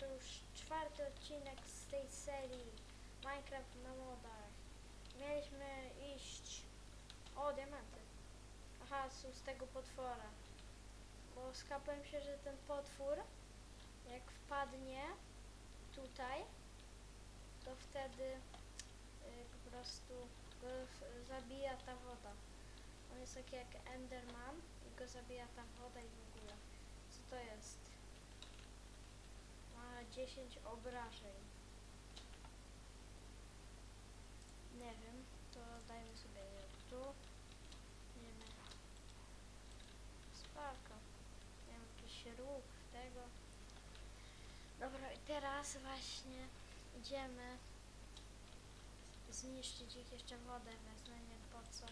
to już czwarty odcinek z tej serii Minecraft na modach. Mieliśmy iść... O, diamenty. Aha, są z tego potwora. Bo skapłem się, że ten potwór, jak wpadnie tutaj, to wtedy y, po prostu go zabija ta woda. On jest taki jak Enderman i go zabija ta woda i w ogóle. Co to jest? Ma 10 obrażeń. Nie wiem, to dajmy sobie tu. Wiemy. Spoko. Nie wiem, jakiś ruch tego. Dobra, i teraz właśnie idziemy zniszczyć ich jeszcze wodę wezmę, nie wiem po co,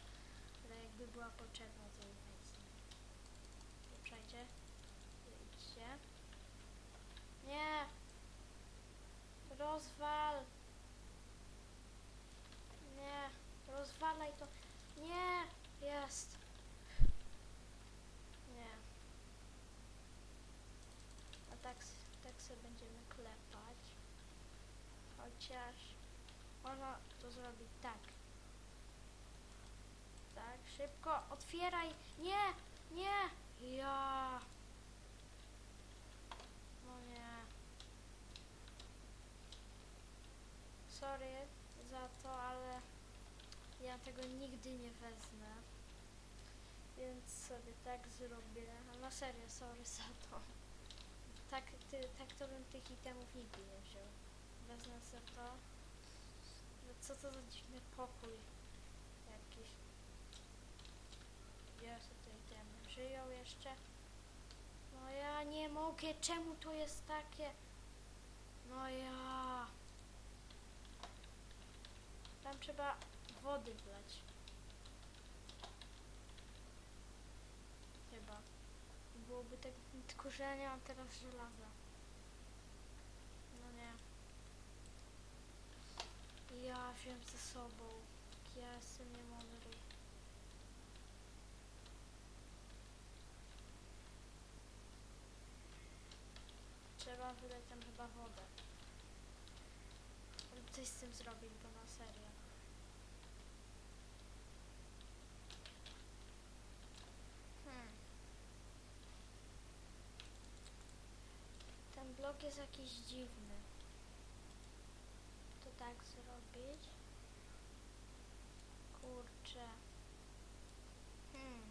ale jakby była potrzebna to jej wezmę. Ruszajcie. Idźcie. Nie! Rozwal! Nie! Rozwalaj to! Nie! Jest! Nie. A tak, tak sobie będziemy klepać. Chociaż można to zrobić tak. Tak, szybko, otwieraj! Nie! Nie! Ja! No nie. Sorry za to, ale ja tego nigdy nie wezmę. Więc sobie tak zrobię. Na serio, sorry za to. Tak, ty, tak to bym tych itemów nigdy nie wziął. Wezmę sobie to. No Co to za dziwny pokój jakiś. Jest te itemy. Żyją jeszcze. No ja nie mogę. Czemu to jest takie? No ja. Tam trzeba wody wlać. Chyba. Byłoby tak, tylko że ja nie mam teraz żelaza. No nie. Ja wziąłem ze sobą. Ja jestem niemądry. Trzeba wydać tam chyba wodę. Coś z tym zrobić, bo na serio. Blok jest jakiś dziwny. To tak zrobić. Kurczę. Hmm.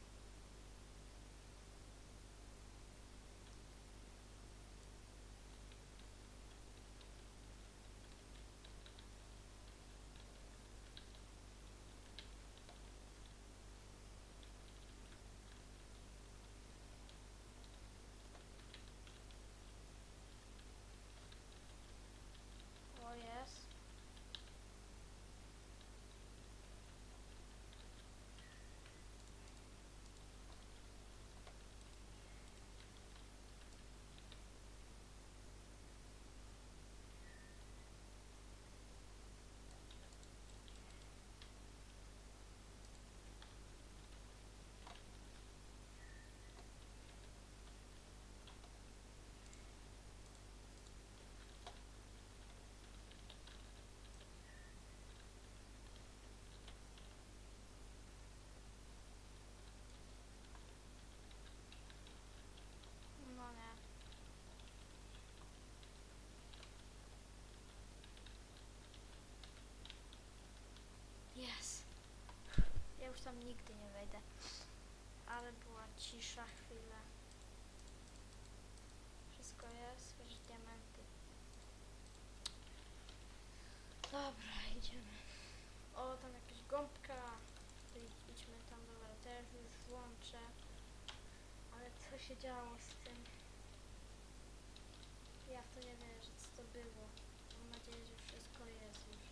O jest. No nie. Jest. Ja już tam nigdy nie wejdę. Ale była cisza chwilę. Wszystko jest, wiesz, diamenty. Dobra, idziemy. O, tam jakaś gąbka. Idźmy tam, dobra, też już włączę. Ale co się działo z tym? Ja w to nie wierzę, co to było. Mam nadzieję, że wszystko jest już.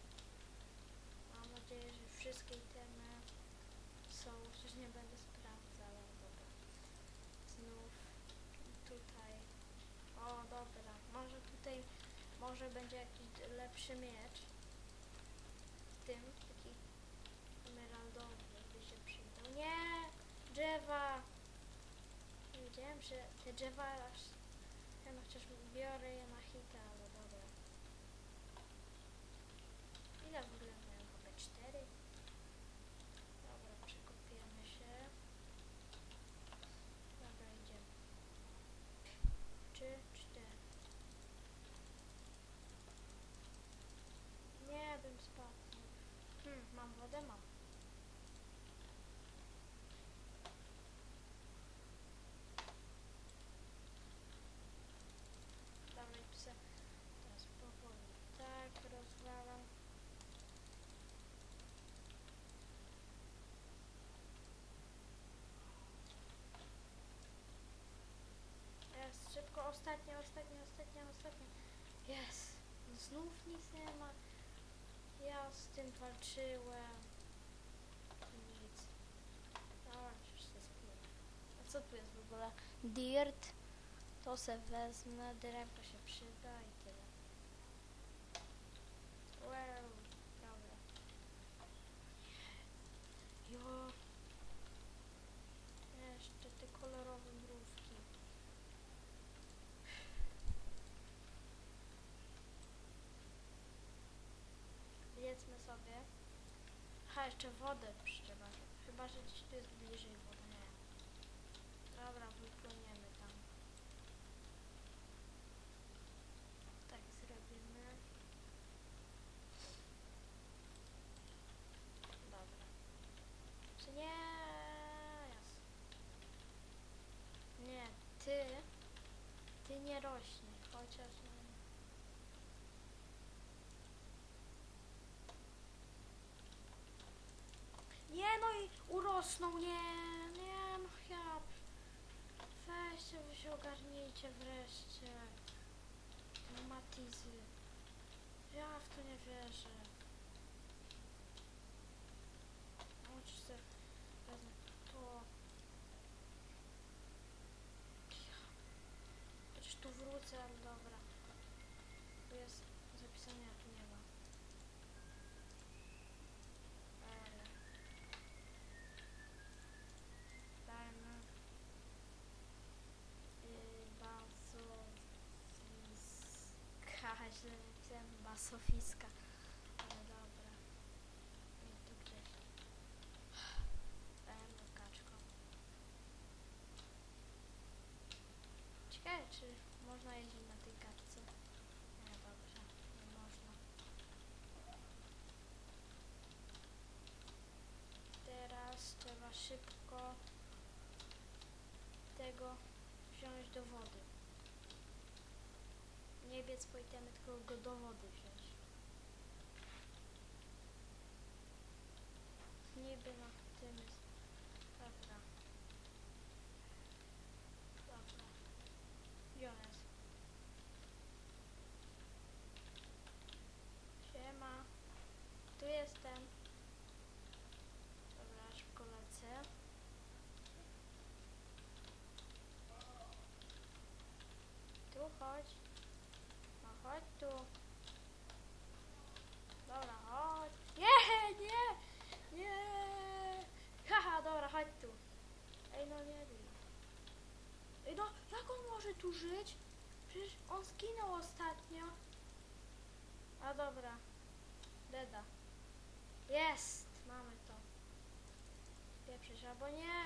Mam nadzieję, że wszystkie itemy są. Chociaż nie będę sprawdzał, ale dobra. Znów tutaj. O, dobra. Może tutaj, może będzie jakiś lepszy miecz. Tym, taki emeraldowy, jakby się przydał. Nie! Drzewa! Nie wiedziałem, że te drzewa. Ja no chociaż biorę je na Mm, mam wodę, mam. Dawaj psy. Teraz powoli. Tak, rozwalam. Jest, szybko, ostatnia, ostatnia, ostatnia, ostatnia. Jest. Znów nic nie ma. Ja z tym walczyłem. Nic. Dobra, już się spiję. A co tu jest w ogóle? Dirt. To se wezmę, drewno się przyda i tyle. Wow, dobra. Jo. Jeszcze te kolorowe mrówki. Jedzmy sobie. Ha, jeszcze wodę trzeba. Chyba, że gdzieś tu jest bliżej woda. Nie. Dobra, wypłyniemy tam. Tak zrobimy. Dobra. Czy nie? Jest. Nie, ty. Ty nie rośnie, chociaż. no, Nie no i urosną, nie, nie no ja. Weźcie, wy się ogarnijcie wreszcie. Matizy. Ja w to nie wierzę. Se, wezmę to. Chociaż tu wrócę, dobra. Tu jest zapisane, a tu nie ma. Ale. Dajmy. Yy, napisałem basofiska. Ale dobra. I tu gdzieś. Dajmy kaczko. Ciekawe, czy można jeździć na tej kaczce. Nie, dobrze. Nie można. Teraz trzeba szybko tego wziąć do wody. Nie biec po itemy, tylko go do wody wziąć tym jest. Dobra. Dobra. Gdzie on jest? Siema. Tu jestem. Dobra, szybko lecę. Tu chodź. No chodź tu. Dobra, chodź. Nie, nie, nie. Haha, dobra, chodź tu. Ej, no nie bij. Ej, no, jak on może tu żyć? Przecież on zginął ostatnio. A dobra. Deda. Jest! Mamy to. Pieprzyć albo nie.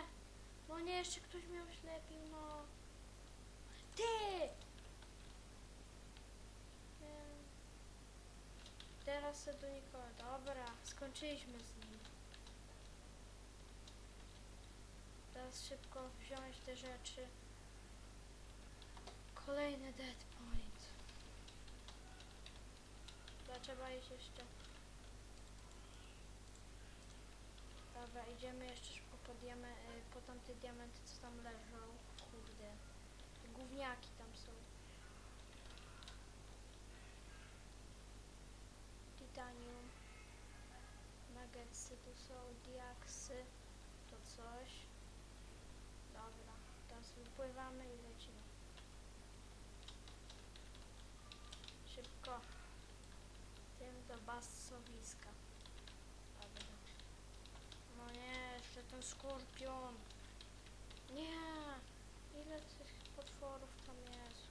No nie, jeszcze ktoś mnie oślepił, no. Ty! Nie. Teraz do nikogo. Dobra, skończyliśmy z nim. Teraz szybko wziąć te rzeczy. Kolejny dead point. Trzeba iść jeszcze. Dobra, idziemy jeszcze szybko po, diame, y, po tamte diamenty, co tam leżą. Kurde. Gówniaki tam są. Titanium. Nuggetsy tu są, diaksy. To coś. Dobra, teraz wypływamy i lecimy. Szybko. Tym do basowiska. Dobra. No nie, jeszcze ten skorpion. Nie! Ile tych potworów tam jest?